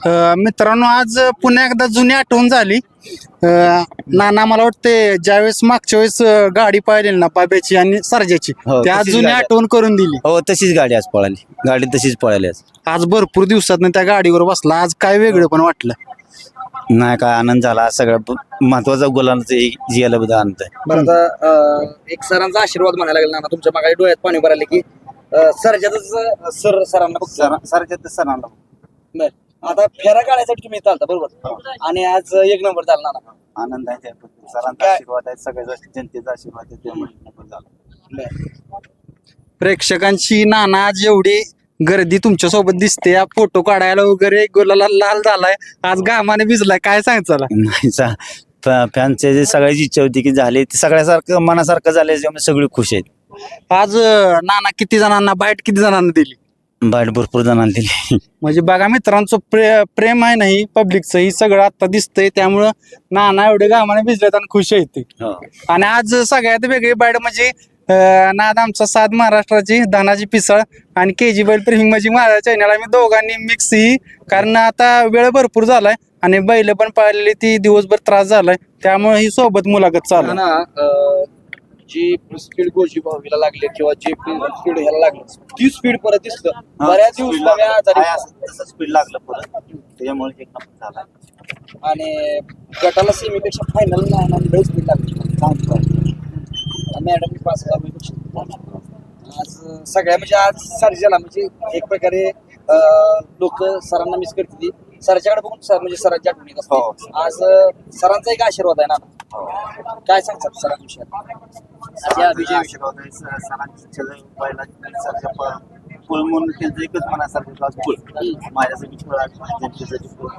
अ, मित्रांनो आज पुन्हा एकदा जुनी आठवण झाली. अ, नाना मला वाटते ज्यावेळेस मागच्या वेळेस अ, गाडी पाहिली ना बाब्याची आणि सरजाची हो, त्या तशीच जुनी गाडी. आठवण करून दिली. हो तशीच गाडी आज पळाली. गाडी तशीच पळाली आज. आज भरपूर दिवसात त्या गाडीवर बसला. आज काय वेगळं पण वाटलं. नाही काय आनंद झाला. सगळं महत्त्वाचा गुलांचं जियाला बद्दल आनंद. आहे बरं आता अं, एक सरांचा आशीर्वाद म्हणायला लागला ना तुमच्या मागे डोळ्यात पाणी भरायला की सरच्यातच सर सरांना बघतो. सरांच्या सरांना बरं. आता फेरा काढायसाठी तुम्ही आलता बरोबर? आणि आज एक नंबर झाला ना? आनंद आहे त्याबद्दल सरांचा काय? आशीर्वाद आहे सगळ्या जनतेचा आशीर्वाद आहे त्यामुळे झाला प्रेक्षकांची नाना आज एवढी गर्दी तुमच्यासोबत दिसते. या फोटो काढायला वगैरे गुलाला लाल झालाय. आज घामाने भिजलाय. काय सांगायचं नाही चा- फॅनचे जे सगळ्याची इच्छा होती की झाले ते सगळ्यासारखं मनासारखं झाले त्यामुळे सगळे खुश आहेत आज अ, नाना किती जणांना बाईट किती जणांना दिली? बाहेर भरपूर जणांना दिली म्हणजे बघा मित्रांचं प्रे प्रेम आहे नाही पब्लिकचं ही सगळं आता दिसतंय त्यामुळं नाना एवढे घामाने भिजलेत आणि खुश आहेत ते. हो. आणि आज सगळ्यात वेगळी बाईट म्हणजे अं, नाद आमचा सात महाराष्ट्राची धनाची पिसळ आणि के जी बैल प्रेमी म्हणजे माझ्या चॅनल आम्ही दोघांनी मिक्स ही कारण आता वेळ भरपूर झालाय आणि बैल पण पाळलेली ती दिवसभर त्रास झालाय त्यामुळे ही सोबत मुलाखत चालू अं, जी स्पीड गोजी भावीला लागली किंवा जी स्पीड ह्याला लागली ती स्पीड परत दिसलं. बऱ्याच आजारी तसं स्पीड लागलं परत. त्याच्यामुळे एक नंबर झाला आणि गटाला सेमीपेक्षा फायनल नाही स्पीड लागली. मॅडम पास आज सगळ्या म्हणजे आज सर्जाला म्हणजे एक प्रकारे लोक सरांना मिस करतील. सरांच्याकडे बघून सर म्हणजे सरांची आठवण येत असते. हो. आज अं, सरांचा एक आशीर्वाद आहे ना. काय सांगतात सरांविषयी? सरांची पहिला फुल म्हणून त्यांचं एकच मनासारखं फुल माझ्यासाठी फुल जनतेसाठी फुल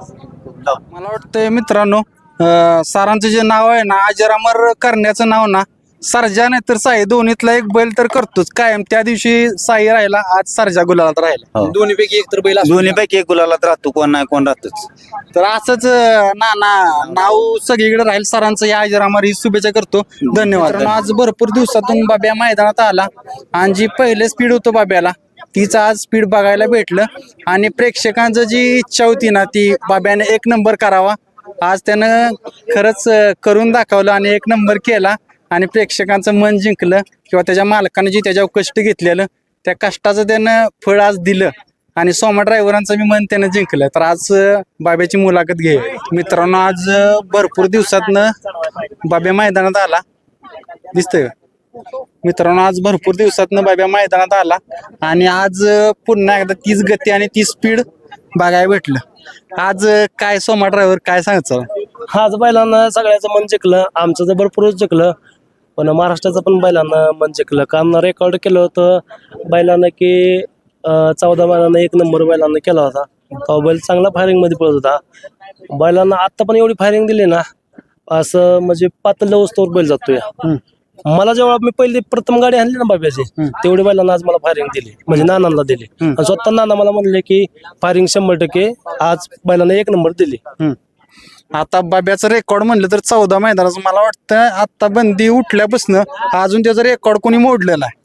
लावून मला वाटतंय मित्रांनो अं, सरांचं जे नाव आहे ना अजरामर करण्याचं नाव ना सरजा नाही तर साई दोन्हीतला एक बैल तर करतोच. कायम त्या दिवशी साई राहिला आज सरजा गुलालात राहिला. हो. दोन्ही पैकी एक तर बैल असतो. दोन्ही पैकी एक गुलालात राहतो कोण नाही कोण राहतोच. तर असंच अं, नाना नाव सगळीकडे राहील सरांचं या अजरामर ही शुभेच्छा करतो. धन्यवाद. मित्रांनो, आज भरपूर दिवसातून बाब्या मैदानात आला. आणि जी पहिले स्पीड होतं बाब्याला तीच आज स्पीड बघायला भेटलं. आणि प्रेक्षकांचं जी इच्छा होती ना ती बाब्याने एक नंबर करावा. आज त्यानं खरंच अं, करून दाखवलं आणि एक नंबर केला. आणि प्रेक्षकांचं मन जिंकलं किंवा त्याच्या मालकानं जी त्याच्यावर कष्ट घेतलेलं त्या कष्टाचं त्यानं फळ आज दिलं आणि सोमा ड्रायव्हरांचं मी मन त्यानं जिंकलं. तर आज बाब्याची मुलाखत घे. मित्रांनो आज भरपूर दिवसातनं बाब्या मैदानात आला. दिसतंय मित्रांनो आज भरपूर दिवसातनं बाब्या मैदानात आला आणि आज पुन्हा एकदा तीच गती आणि ती स्पीड बघायला भेटलं. आज काय सोमा ड्रायव्हर काय सांगायचं आज बैलांना सगळ्याचं मन जिंकलं आमचं तर भरपूरच जिंकलं. पण महाराष्ट्राचं पण बैलांना मन जिंकलं कारण रेकॉर्ड केलं होतं बैलांना की चौदा बैलांना एक नंबर बैलांना केला होता. तो बैल चांगला फायरिंगमध्ये पळत होता. बैलांना आत्ता पण एवढी फायरिंग दिली ना असं म्हणजे पातळ वस्तूवर बैल जातोय. मला जेव्हा मी पहिली प्रथम गाडी आणली ना बाब्याची तेवढी बैलांना आज मला फायरिंग दिली. म्हणजे नानांना दिली. स्वतः नाना मला म्हणले की फायरिंग शंभर टक्के आज बैलांना एक नंबर दिली. आता बाब्याचं रेकॉर्ड म्हणलं तर चौदा मैदानाचं मला वाटतं आता बंदी उठल्यापासून अजून त्याचं रेकॉर्ड कोणी मोडलेलं आहे?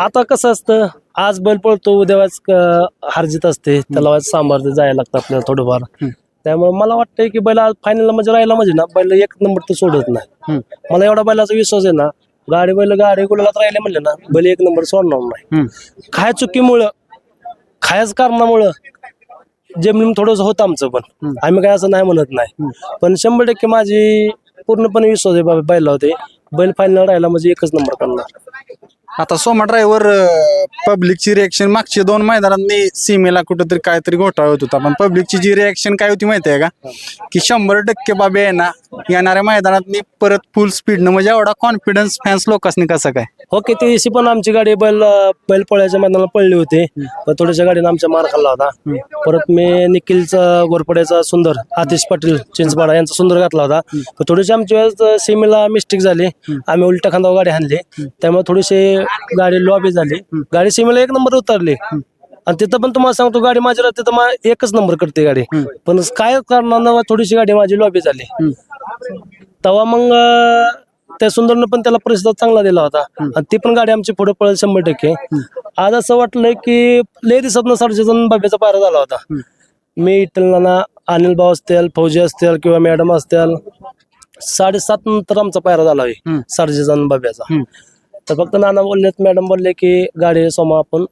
आता कसं असतं आज बैल पळतो उद्या वाज हारजीत असते त्याला वाज सांभाळते जायला लागतं आपल्याला थोडंफार. त्यामुळे मला वाटतंय की बैल आज फायनल म्हणजे राहिला म्हणजे ना बैल एक नंबर तर सोडत नाही. मला एवढा बैलाचा विश्वास आहे ना गाडी बैल गाडी गुलालात राहिले म्हणले ना बैल एक नंबर सोडणार नाही. खाय चुकीमुळं खायच कारणामुळं जमीन थोडंसं होतं आमचं पण. आम्ही काय असं नाही म्हणत नाही. पण शंभर टक्के माझी पूर्णपणे विश्वास आहे बाबा बैला होते बैल फायनल राहिला म्हणजे एकच नंबर करणार. आता सोमा ड्रायव्हर पब्लिकची रिएक्शन मागच्या दोन मैदानात सीमेला कुठंतरी काहीतरी घोटाळा होत होता. पण पब्लिकची जी रिएक्शन काय होती माहिती आहे का? की शंभर टक्के बाबे आहे ना येणाऱ्या मैदानात परत फुल स्पीडनं म्हणजे एवढा कॉन्फिडन्स फॅन्स लोकांनी कसं काय? ओके ते दिवशी पण आमची गाडी बैल बैल पोळ्याच्या मैदानाला पडली होती. पण थोड्याशा गाडीने आमचा मार खाल्ला होता. परत मी निखिलचा गोरपड्याचा सुंदर आतिश पाटील चिंचपाडा यांचा सुंदर घातला होता. थोडीशी आमची वेळेस सीमेला मिस्टेक झाली. आम्ही उलट्या खांदावर गाडी आणली त्यामुळे थोडीशी गाडी लॉबी झाली. गाडी सीमेला एक नंबर उतरली. आणि तिथं पण तुम्हाला सांगतो गाडी माझी राहते तर मा- एकच नंबर करते गाडी. पण काय कारणानं थोडीशी गाडी माझी लॉबी झाली. तेव्हा मग त्या सुंदरनं पण त्याला प्रतिसाद चांगला दिला होता. आणि ती पण गाडी आमची पुढे पळेल शंभर टक्के. आज असं वाटलंय की लय दिसत सर्जन बाब्याचा पारा झाला होता. मी इटलना अनिल भाऊ असतील फौजी असतील किंवा मॅडम असतील साडेसात नंतर आमचा पायरा झाला. आहे सरजेजान बाब्याचा. तर फक्त नाना बोललेत मॅडम बोलले की गाडी सोमा आपण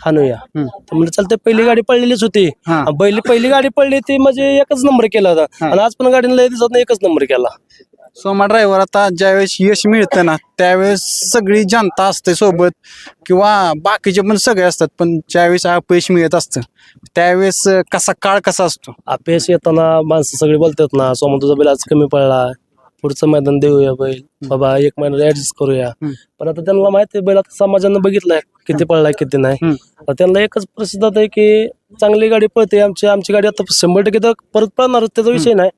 हाणूया. हम्म. तर म्हणजे चालते पहिली गाडी पडलेलीच होती. पहिली पहिली गाडी पडली ती म्हणजे एकच नंबर केला होता. आणि आज पण गाडीला लय दिसत नाही एकच नंबर केला. सोमा ड्रायव्हर आता ज्यावेळेस यश मिळतं ना त्यावेळेस सगळी जनता असते सोबत. किंवा बाकीचे पण सगळे असतात पण ज्यावेळेस अपयश मिळत असतं त्यावेळेस कसा काळ कसा असतो? अपयश येताना माणसं सगळी बोलतात ना सोमा तुझा बैल आज कमी पडला. पुढचं मैदान देऊया बैल. बाबा एक महिना ऍडजस्ट करूया. पण आता त्यांना माहिती आहे बैल आता समाजानं बघितलाय किती पडलाय किती नाही. त्यांना एकच प्रसिद्ध आहे की चांगली गाडी पळते आमची आमची गाडी आता शंभर टक्के तर परत पळणार त्याचा विषय नाही.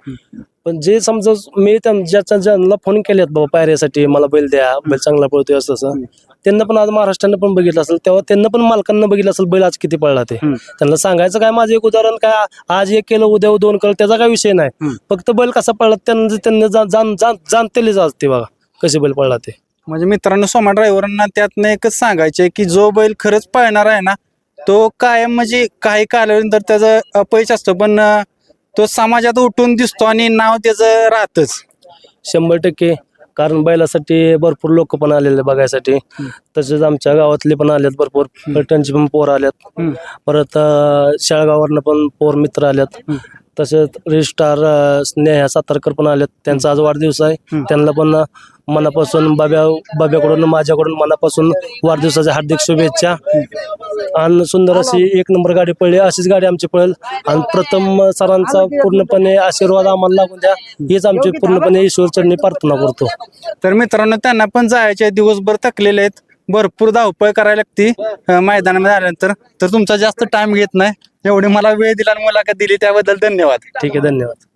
पण जे समजा मी ज्याच्या ज्यांना फोन केलेत बाबा पायऱ्यासाठी मला बैल द्या बैल चांगला पळतोय असं त्यांना पण आज महाराष्ट्रानं पण बघितलं असेल तेव्हा त्यांना पण मालकांना बघितलं असेल बैल आज किती पळला ते. त्यांना सांगायचं काय माझं एक उदाहरण काय आज एक केलं उद्या दोन केलं त्याचा काय विषय नाही. फक्त बैल कसा पडला त्यांना त्यांना जाण जाण जाण जाणतेलेच आज ते बघा कसे बैल पडला ते. म्हणजे मित्रांनो सोमा ड्रायव्हरांना त्यातनं एकच सांगायचे की जो बैल खरंच पळणार आहे ना तो कायम म्हणजे काही कालावधीनंतर त्याचं अपयश असतं पण तो समाजात उठून दिसतो आणि नाव त्याचं राहतच. शंभर टक्के. कारण बैलासाठी भरपूर लोक पण आलेले बघायसाठी. तसेच आमच्या गावातले पण आलेत भरपूर. पैठणचे पण पोर आल्यात हम्म. परत अं, शेळगाववरनं पण पोर मित्र आल्यात तसेच रजिस्ट्रार अं, स्नेहा सातारकर पण आलेत. त्यांचा आज वाढदिवस आहे. त्यांना पण मनापासून बाब्या बाब्याकडून माझ्याकडून मनापासून वाढदिवसाच्या हार्दिक शुभेच्छा. आणि सुंदर अशी एक नंबर गाडी पडली अशीच गाडी आमची पळेल. आणि प्रथम सरांचा पूर्णपणे आशीर्वाद आम्हाला लागून द्या. हीच आमची पूर्णपणे ईश्वर चरणी प्रार्थना करतो. तर मित्रांनो त्यांना पण जायचे दिवसभर थकलेले आहेत. भरपूर धावपळ करायला लागती अं, मैदानामध्ये आल्यानंतर. तर तुमचा जास्त टाइम घेत नाही. एवढी मला वेळ दिला आणि मुलाखत दिली त्याबद्दल धन्यवाद. ठीक आहे धन्यवाद.